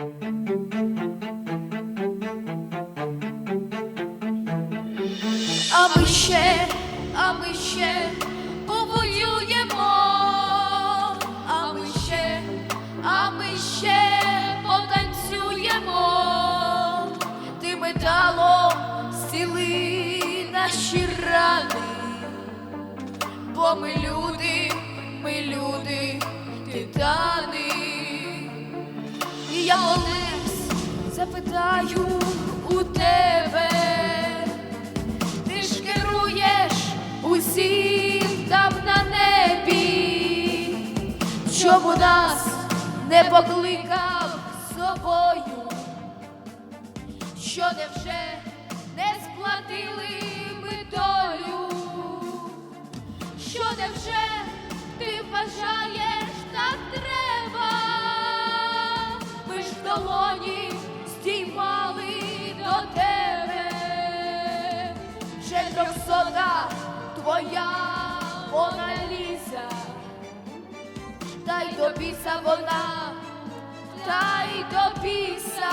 А ми ще, а ми ще повоюємо, ми ще, а ми ще потанцюємо, ти металом зціли наші рани, бо ми люди, ми люди, титани. Я колись запитаю у тебе, ти ж керуєш усім там на небі, чому нас не покликав з собою, що не Мона Ліза, та й до біса вона, та й до біса,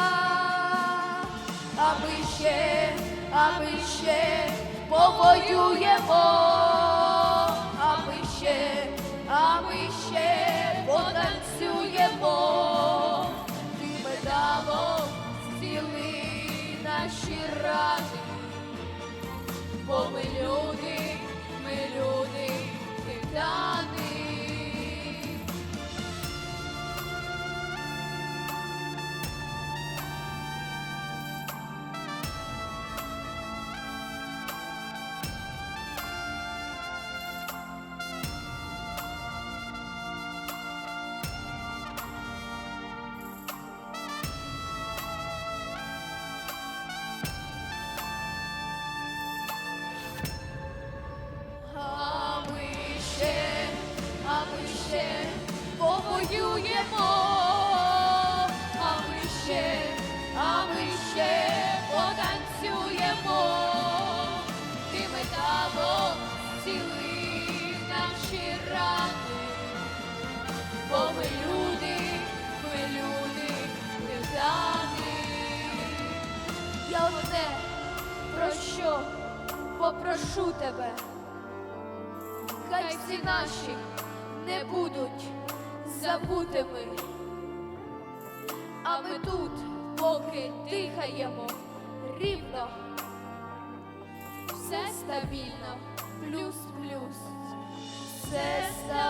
а ми ще, а ми ще повоюємо, а ми ще, а ми ще потанцюємо, ти медалом зціли наші рани, бо повоюємо, а ми ще, а ми ще потанцюємо, ти металом ціли наші рани, бо ми люди, ми люди, титани. Я одне про що попрошу тебе. Хай всі наші не будуть забутими. А ми тут, поки дихаємо рівно, все стабільно, плюс-плюс, все стабільно.